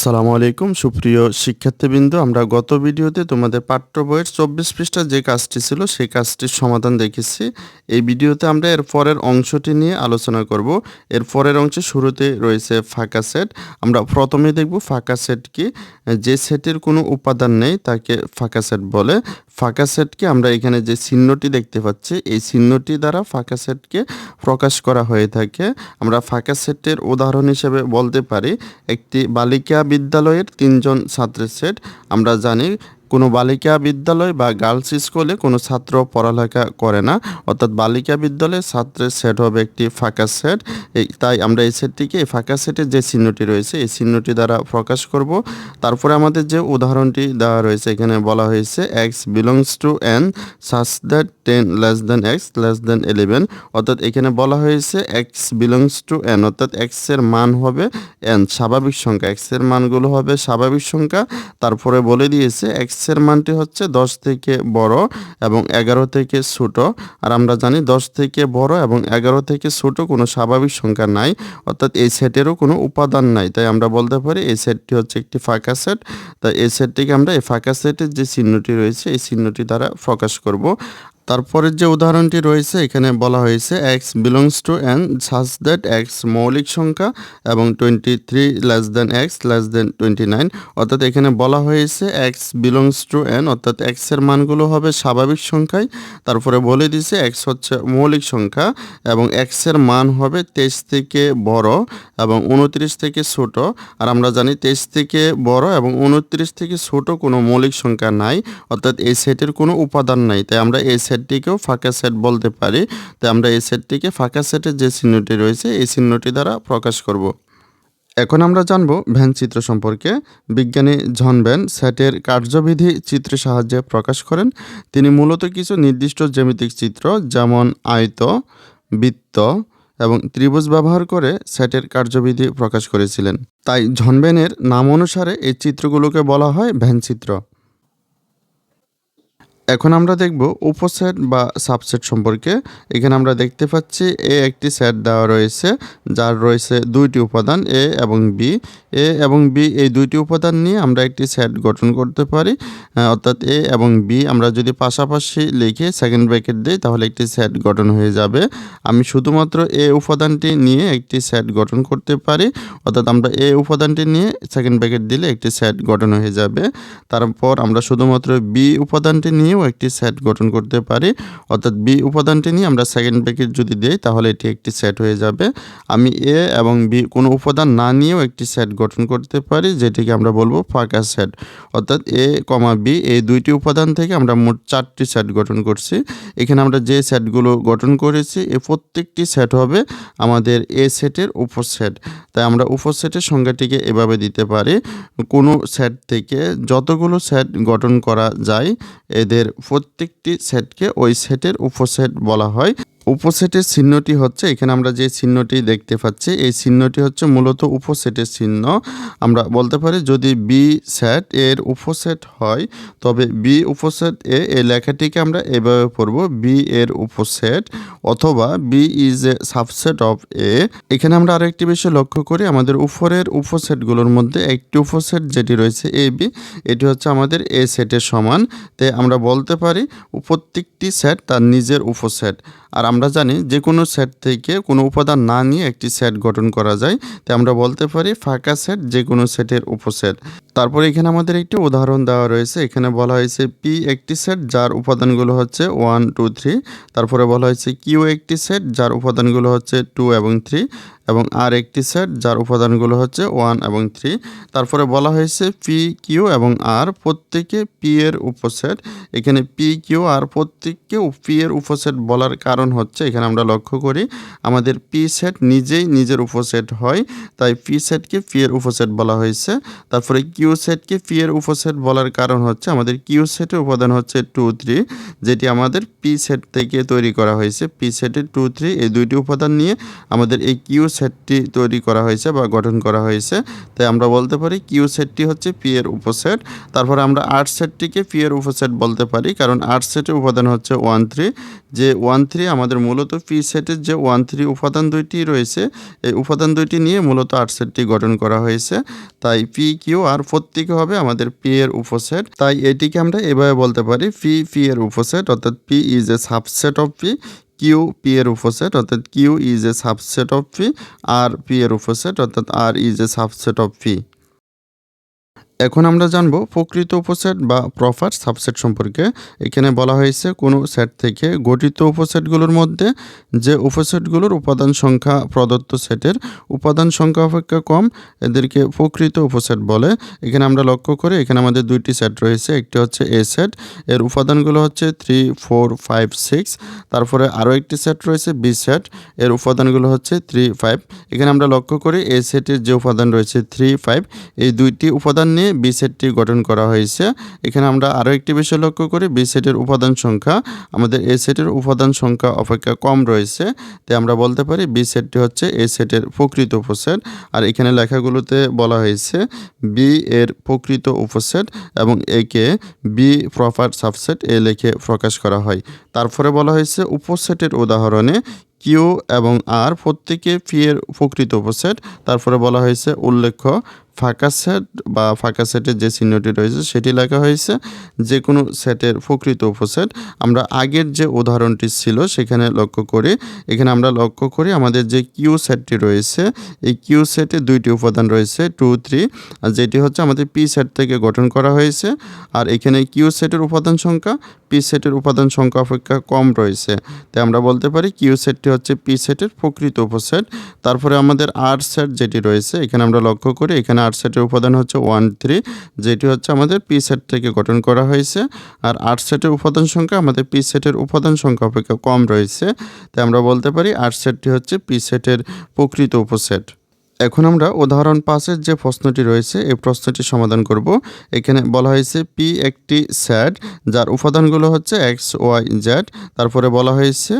আসসালামু আলাইকুম। সুপ্রিয় শিক্ষার্থীবৃন্দ, আমরা গত ভিডিওতে তোমাদের পাঠ্য বইয়ের চব্বিশ পৃষ্ঠার যে কাজটি ছিল, সেই কাজটির সমাধান দেখেছি। এই ভিডিওতে আমরা এর পরের অংশটি নিয়ে আলোচনা করব। এর পরের অংশে শুরুতে রয়েছে ফাঁকা সেট। আমরা প্রথমে দেখব ফাঁকা সেট কি। যে সেটের কোনো উপাদান নেই, তাকে ফাঁকা সেট বলে। ফাঁকা সেটকে আমরা এখানে যে চিহ্নটি দেখতে পাচ্ছি, এই চিহ্নটি দ্বারা ফাঁকা সেটকে প্রকাশ করা হয়ে থাকে। আমরা ফাঁকা সেটের উদাহরণ হিসেবে বলতে পারি, একটি বালিকা বিদ্যালয়ের তিনজন ছাত্রের সেট আমরা জানি কোনো বালিকা বিদ্যালয় বা গার্লস স্কুলে কোনো ছাত্র পড়ালেখা করে না। অর্থাৎ বালিকা বিদ্যালয়ে ছাত্রের সেট হবে একটি ফাঁকা সেট। তাই আমরা এই সেটটিকে, এই ফাঁকা সেটের যে চিহ্নটি রয়েছে, এই চিহ্নটি দ্বারা প্রকাশ করব। তারপরে আমাদের যে উদাহরণটি দেওয়া রয়েছে, এখানে বলা হয়েছে X belongs to N such that ten less than X less than eleven অর্থাৎ এখানে বলা হয়েছে এক্স বিলংস টু এন অর্থাৎ এক্সের মান হবে এন স্বাভাবিক সংখ্যা। এক্সের মানগুলো হবে স্বাভাবিক সংখ্যা। তারপরে বলে দিয়েছে এক্স এর মানটি হচ্ছে দশ থেকে বড় এবং এগারো থেকে ছোট। আর আমরা জানি দশ থেকে বড় এবং এগারো থেকে ছোট কোনো স্বাভাবিক সংখ্যা নাই, অর্থাৎ এই সেটেরও কোনো উপাদান নাই। তাই আমরা বলতে পারি এই সেটটি হচ্ছে একটি ফাঁকা সেট। তাই এই সেটটিকে আমরা এই ফাঁকা সেটের যে চিহ্নটি রয়েছে, এই চিহ্নটি দ্বারা প্রকাশ করব। তারপরের যে উদাহরণটি রয়েছে, এখানে বলা হয়েছে X belongs to N such that X মৌলিক সংখ্যা এবং twenty three less than X less than twenty nine অর্থাৎ এখানে বলা হয়েছে এক্স বিলংস টু এন অর্থাৎ এক্সের মানগুলো হবে স্বাভাবিক সংখ্যায়। তারপরে বলে দিছে এক্স হচ্ছে মৌলিক সংখ্যা এবং এক্সের মান হবে তেইশ থেকে বড় এবং উনত্রিশ থেকে ছোট। আর আমরা জানি তেইশ থেকে বড় এবং উনত্রিশ থেকে ছোট কোনো মৌলিক সংখ্যা নাই, অর্থাৎ এই সেটের কোনো উপাদান নাই। তাই আমরা এই সেটটিকেও ফাঁকা সেট বলতে পারি। তাই আমরা এই সেটটিকে ফাঁকা সেটের যে চিহ্নটি রয়েছে, এই চিহ্নটি দ্বারা প্রকাশ করব। এখন আমরা জানব ভ্যান চিত্র সম্পর্কে। বিজ্ঞানী জন ভ্যান সেটের কার্যবিধি চিত্রের সাহায্যে প্রকাশ করেন। তিনি মূলত কিছু নির্দিষ্ট জ্যামিতিক চিত্র, যেমন আয়ত, বৃত্ত এবং ত্রিভুজ ব্যবহার করে সেটের কার্যবিধি প্রকাশ করেছিলেন। তাই ঝনভ্যানের নাম অনুসারে এই চিত্রগুলোকে বলা হয় ভ্যান চিত্র। এখন আমরা দেখব উপসেট বা সাবসেট সম্পর্কে। এখানে আমরা দেখতে পাচ্ছি এ একটি সেট দেওয়া রয়েছে, যার রয়েছে দুইটি উপাদান, এ এবং বি। এ এবং বি এই দুইটি উপাদান নিয়ে আমরা একটি সেট গঠন করতে পারি। অর্থাৎ এ এবং বি আমরা যদি পাশাপাশি লিখে সেকেন্ড ব্র্যাকেট দিই, তাহলে একটি সেট গঠন হয়ে যাবে। আমি শুধুমাত্র এ উপাদানটি নিয়ে একটি সেট গঠন করতে পারি। অর্থাৎ আমরা এ উপাদানটি নিয়ে সেকেন্ড ব্র্যাকেট দিলে একটি সেট গঠন হয়ে যাবে। তারপর আমরা শুধুমাত্র বি উপাদানটি নিয়েও একটি সেট গঠন করতে পারি। অর্থাৎ বি উপাদানটি নিয়ে আমরা সেকেন্ড ব্র্যাকেট যদি দিই, তাহলে এটি একটি সেট হয়ে যাবে। আমি এ এবং বি কোনো উপাদান না নিয়েও একটি সেট গঠন করতে পারি, যেটিকে আমরা বলব ফাঁকা সেট। অর্থাৎ এ কমা বি এই দুইটি উপাদান থেকে আমরা মোট চারটি সেট গঠন করছি। এখানে আমরা যে সেটগুলো গঠন করেছি, এ প্রত্যেকটি সেট হবে আমাদের এ সেটের উপসেট তাই আমরা উপসেটের সংখ্যাটিকে এভাবে দিতে পারি। কোনো সেট থেকে যতগুলো সেট গঠন করা যায়, এদের প্রত্যেকটি সেটকে ওই সেটের উপসেট বলা হয়। উপসেটের চিহ্নটি হচ্ছে, এখানে আমরা যে চিহ্নটি দেখতে পাচ্ছি, এই চিহ্নটি হচ্ছে মূলত উপসেটের চিহ্ন আমরা বলতে পারি যদি বি সেট এর উপসেট হয়, তবে বি উপসেট এ এই লেখাটিকে আমরা এভাবে পড়ব বি এর উপসেট অথবা B is a subset of A এখানে আমরা আরেকটি বিষয় লক্ষ্য করি, আমাদের উপরের উপসেটগুলোর মধ্যে একটি উপসেট যেটি রয়েছে এ বি এটি হচ্ছে আমাদের এ সেটের সমান। তাই আমরা বলতে পারি প্রত্যেকটি সেট তার নিজের উপসেট। আর আমরা জানি যে কোনো সেট থেকে কোনো উপাদান না নিয়ে একটি সেট গঠন করা যায়, তাই আমরা বলতে পারি ফাঁকা সেট যে কোনো সেটের উপসেট। তারপর এখানে আমাদের একটি উদাহরণ দেওয়া রয়েছে। এখানে বলা হয়েছে পি একটি সেট যার উপাদানগুলো হচ্ছে ওয়ান টু থ্রি তারপরে বলা হয়েছে কিউ একটি সেট যার উপাদানগুলো হচ্ছে টু এবং থ্রি এবং আর একটি সেট যার উপাদানগুলো হচ্ছে ওয়ান এবং থ্রি তারপরে বলা হয়েছে পি কিউ এবং আর প্রত্যেকে পি এর উপসেট। এখানে পি কিউ আর প্রত্যেককে পি এর উপসেট বলার কারণ হচ্ছে, এখানে আমরা লক্ষ্য করি, আমাদের পি সেট নিজেই নিজের উপসেট হয়, তাই পি সেটকে পি এর উপসেট বলা হয়েছে। তারপরে কিউ সেটকে পি এর উপসেট বলার কারণ হচ্ছে, আমাদের কিউ সেটের উপাদান হচ্ছে টু থ্রি যেটি আমাদের পি সেট থেকে তৈরি করা হয়েছে। পি সেটের টু থ্রি এই দুইটি উপাদান নিয়ে আমাদের এই কিউ সেটটি তৈরি করা হয়েছে বা গঠন করা হয়েছে। তাই আমরা বলতে পারি কিউ সেটটি হচ্ছে পি এর উপসেট। তারপরে আমরা আর্ট সেটটিকে পি এর উপসেট বলতে পারি, কারণ আর্ট সেটের উপাদান হচ্ছে ওয়ান থ্রি যে ওয়ান থ্রি আমাদের মূলত পি সেটের যে ওয়ান থ্রি উপাদান দুইটি রয়েছে, এই উপাদান দুইটি নিয়ে মূলত আর্ট সেটটি গঠন করা হয়েছে। তাই পি কিউ আর প্রত্যেকে হবে আমাদের পি এর উপসেট। তাই এটিকে আমরা এভাবে বলতে পারি পি পি এর উপসেট, অর্থাৎ P is a subset of P Q P এর উপসেট, অর্থাৎ Q is a subset of P R P এর উপসেট, অর্থাৎ R is a subset of P এখন আমরা জানব প্রকৃত উপসেট বা প্রপার সাবসেট সম্পর্কে। এখানে বলা হয়েছে কোনো সেট থেকে গঠিত উপসেটগুলোর মধ্যে যে উপসেটগুলোর উপাদান সংখ্যা প্রদত্ত সেটের উপাদান সংখ্যা অপেক্ষা কম, এদেরকে প্রকৃত উপসেট বলে। এখানে আমরা লক্ষ্য করি, এখানে আমাদের দুইটি সেট রয়েছে, একটি হচ্ছে এ সেট, এর উপাদানগুলো হচ্ছে থ্রি ফোর ফাইভ সিক্স তারপরে আরও একটি সেট রয়েছে বি সেট, এর উপাদানগুলো হচ্ছে থ্রি ফাইভ এখানে আমরা লক্ষ্য করি এ সেটের যে উপাদান রয়েছে থ্রি ফাইভ এই দুইটি উপাদান নিয়ে বি সেটটি গঠন করা হয়েছে। এখানে আমরা আরও একটি বিষয় লক্ষ্য করি বি সেটের উপাদান সংখ্যা। আমাদের এ সেটের উপাদান সংখ্যা অপেক্ষা কম রয়েছে, তাই আমরা বলতে পারি বি সেটটি হচ্ছে এ সেটের প্রকৃত উপসেট। আর এখানে লেখাগুলোতে বলা হয়েছে বি এর প্রকৃত উপসেট এবং একে বি প্রপার সাবসেট এ লেখে প্রকাশ করা হয়। তারপরে বলা হয়েছে উপসেটের উদাহরণে কিউ এবং আর প্রত্যেকে পি এর প্রকৃত উপসেট। তারপরে বলা হয়েছে উল্লেখ্য ফাঁকা সেট বা ফাঁকা সেটের যে চিহ্নটি রয়েছে সেটি লেখা হয়েছে যে কোনো সেটের প্রকৃত উপসেট। আমরা আগের যে উদাহরণটি ছিল সেখানে লক্ষ্য করি। এখানে আমরা লক্ষ্য করি আমাদের যে কিউ সেটটি রয়েছে, এই কিউ সেটে দুইটি উপাদান রয়েছে টু থ্রি আর যেটি হচ্ছে আমাদের পি সেট থেকে গঠন করা হয়েছে। আর এখানে কিউ সেটের উপাদান সংখ্যা পি সেটের উপাদান সংখ্যা অপেক্ষা কম রয়েছে। তাই আমরা বলতে পারি কিউ সেটটি হচ্ছে পি সেটের প্রকৃত উপসেট। তারপরে আমাদের আর সেট যেটি রয়েছে, এখানে আমরা লক্ষ্য করি, এখানে আর সেটের উপাদান হচ্ছে ওয়ান থ্রি যেটি হচ্ছে আমাদের পি সেট থেকে গঠন করা হয়েছে। আর আর সেটের উপাদান সংখ্যা আমাদের পি সেটের উপাদান সংখ্যা অপেক্ষা কম রয়েছে। তাই আমরা বলতে পারি আর সেটটি হচ্ছে পি সেটের প্রকৃত উপসেট। এখন আমরা উদাহরণ পাঁচের যে প্রশ্নটি রয়েছে, এই প্রশ্নটি সমাধান করব। এখানে বলা হয়েছে পি একটি স্যাড যার উপাদানগুলো হচ্ছে এক্স ওয়াই জেড তারপরে বলা হয়েছে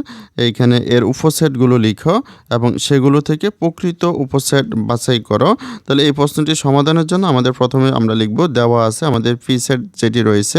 এইখানে এর উপসেটগুলো লিখো এবং সেগুলো থেকে প্রকৃত উপসেট বাছাই করো। তাহলে এই প্রশ্নটি সমাধানের জন্য আমাদের প্রথমে আমরা লিখব, দেওয়া আছে আমাদের পি সেট যেটি রয়েছে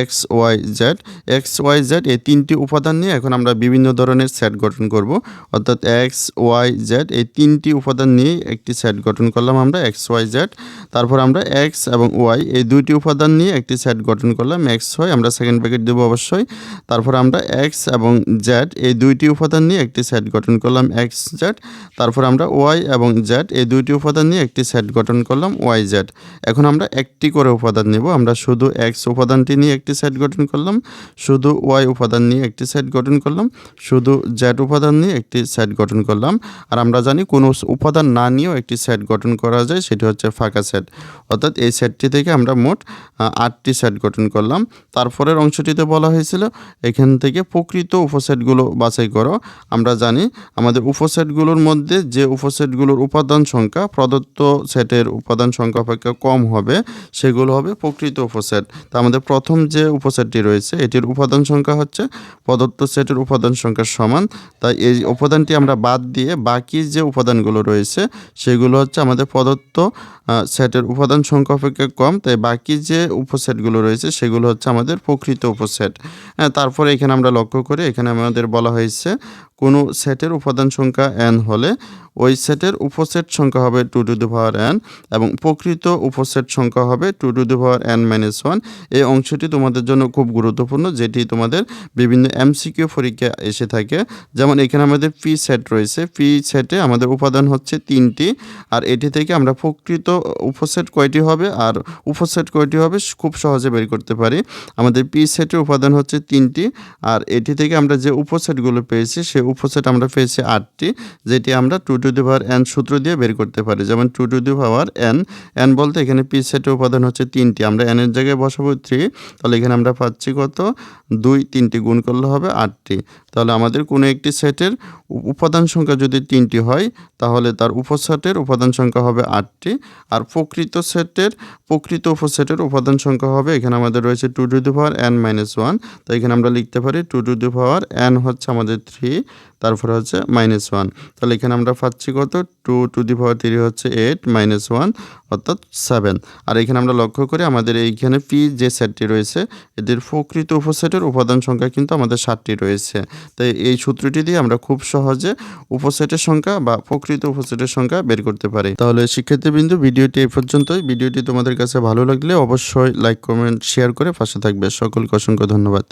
X Y Z X Y Z এই তিনটি উপাদান নিয়ে এখন আমরা বিভিন্ন ধরনের সেট গঠন করব। অর্থাৎ এক্স ওয়াই জেড এই তিনটি উপাদান নিয়ে একটি সেট গঠন করলাম আমরা এক্স, ওয়াই, জেড। তারপর আমরা এক্স এবং ওয়াই, এই দুইটি উপাদান নিয়ে একটি সেট গঠন করলাম এক্স, ওয়াই। আমরা সেকেন্ড ব্র্যাকেট দেবো অবশ্যই। তারপর আমরা এক্স এবং জেড, এই দুইটি উপাদান নিয়ে একটি সেট গঠন করলাম এক্স, জেড। তারপর আমরা ওয়াই এবং জেড, এই দুইটি উপাদান নিয়ে একটি সেট গঠন করলাম ওয়াই, জেড। এখন আমরা একটি করে উপাদান নেব। আমরা শুধু এক্স উপাদানটি নিয়ে একটি সেট গঠন করলাম, শুধু ওয়াই উপাদান নিয়ে একটি সেট গঠন করলাম, শুধু জেড উপাদান নিয়ে একটি সেট গঠন করলাম। আর আমরা জানি কোনো উপাদান না নিয়েও একটি সেট গঠন করা যায়, সেটি হচ্ছে ফাঁকা সেট। অর্থাৎ এই সেটটি থেকে আমরা মোট আটটি সেট গঠন করলাম। তারপরের অংশটিতে বলা হয়েছিল, এখান থেকে প্রকৃত উপসেটগুলো বাছাই করো। আমরা জানি, আমাদের উপসেটগুলোর মধ্যে যে উপসেটগুলোর উপাদান সংখ্যা, প্রদত্ত সেটের উপাদান সংখ্যা অপেক্ষা কম হবে, সেগুলো হবে প্রকৃত উপসেট। তা আমাদের প্রথম যে উপসেটটি রয়েছে, এটির উপাদান সংখ্যা হচ্ছে, প্রদত্ত সেটের উপাদান সংখ্যার সমান। তাই এই উপাদানটি আমরা বাদ দিয়ে বাকি যে উপাদানগুলো রয়েছে সেগুলো হচ্ছে আমাদের প্রদত্ত সেটের উপাদান সংখ্যা অপেক্ষা কম, তাই বাকি যে উপসেটগুলো রয়েছে সেগুলো হচ্ছে আমাদের প্রকৃত উপসেট। তারপরে এখানে আমরা লক্ষ্য করি, এখানে আমাদের বলা হয়েছে কোনো সেটের উপাদান সংখ্যা এন হলে ওই সেটের উপসেট সংখ্যা হবে two to the power N এবং প্রকৃত উপসেট সংখ্যা হবে two to the power N minus one এই অংশটি তোমাদের জন্য খুব গুরুত্বপূর্ণ, যেটি তোমাদের বিভিন্ন এমসিকিউ পরীক্ষা এসে থাকে। যেমন এখানে আমাদের পি সেট রয়েছে। পি সেটে আমাদের উপাদান হচ্ছে তিনটি, আর এটি থেকে আমরা প্রকৃত উপসেট কয়টি হবে আর উপসেট কয়টি হবে খুব সহজে বের করতে পারি। আমাদের পি সেটের উপাদান হচ্ছে তিনটি, আর এটি থেকে আমরা যে উপসেটগুলো পেয়েছি সেই উপসেট আমরা পেয়েছি আটটি, যেটি আমরা two to the power N সূত্র দিয়ে বের করতে পারি। যেমন two to the power N N বলতে এখানে পি সেটের উপাদান হচ্ছে তিনটি। আমরা এনের জায়গায় বসাবো থ্রি তাহলে এখানে আমরা পাচ্ছি কত? দুই, তিনটি গুণ করলে হবে আটটি। তাহলে আমাদের কোনো একটি সেটের উপাদান সংখ্যা যদি তিনটি হয়, তাহলে তার উপসেটের উপাদান সংখ্যা হবে আটটি। আর প্রকৃত সেটের, প্রকৃত উপসেটের উপাদান সংখ্যা হবে, এখানে আমাদের রয়েছে two to the power N minus one. তো এখানে আমরা লিখতে পারি টু টু দু পাওয়ার এন হচ্ছে আমাদের থ্রি, তারপরে হচ্ছে মাইনাস ওয়ান। তাহলে এখানে আমরা পাচ্ছি কত? Two to the power three হচ্ছে এইট মাইনাস ওয়ান অর্থাৎ সেভেন। আর এখানে আমরা লক্ষ্য করি আমাদের এইখানে পি যে সেটটি রয়েছে, এদের প্রকৃত উপসেটের উপাদান সংখ্যা কিন্তু আমাদের ষাটটি রয়েছে। তাই এই সূত্রটি দিয়ে আমরা খুব সহজে উপসেটের সংখ্যা বা প্রকৃত উপসেটের সংখ্যা বের করতে পারি। তাহলে শিক্ষার্থীবৃন্দু, ভিডিওটি এই পর্যন্তই। ভিডিওটি তোমাদের কাছে ভালো লাগলে অবশ্যই লাইক, কমেন্ট, শেয়ার করে পাশে থাকবে। সকলকে অসংখ্য ধন্যবাদ।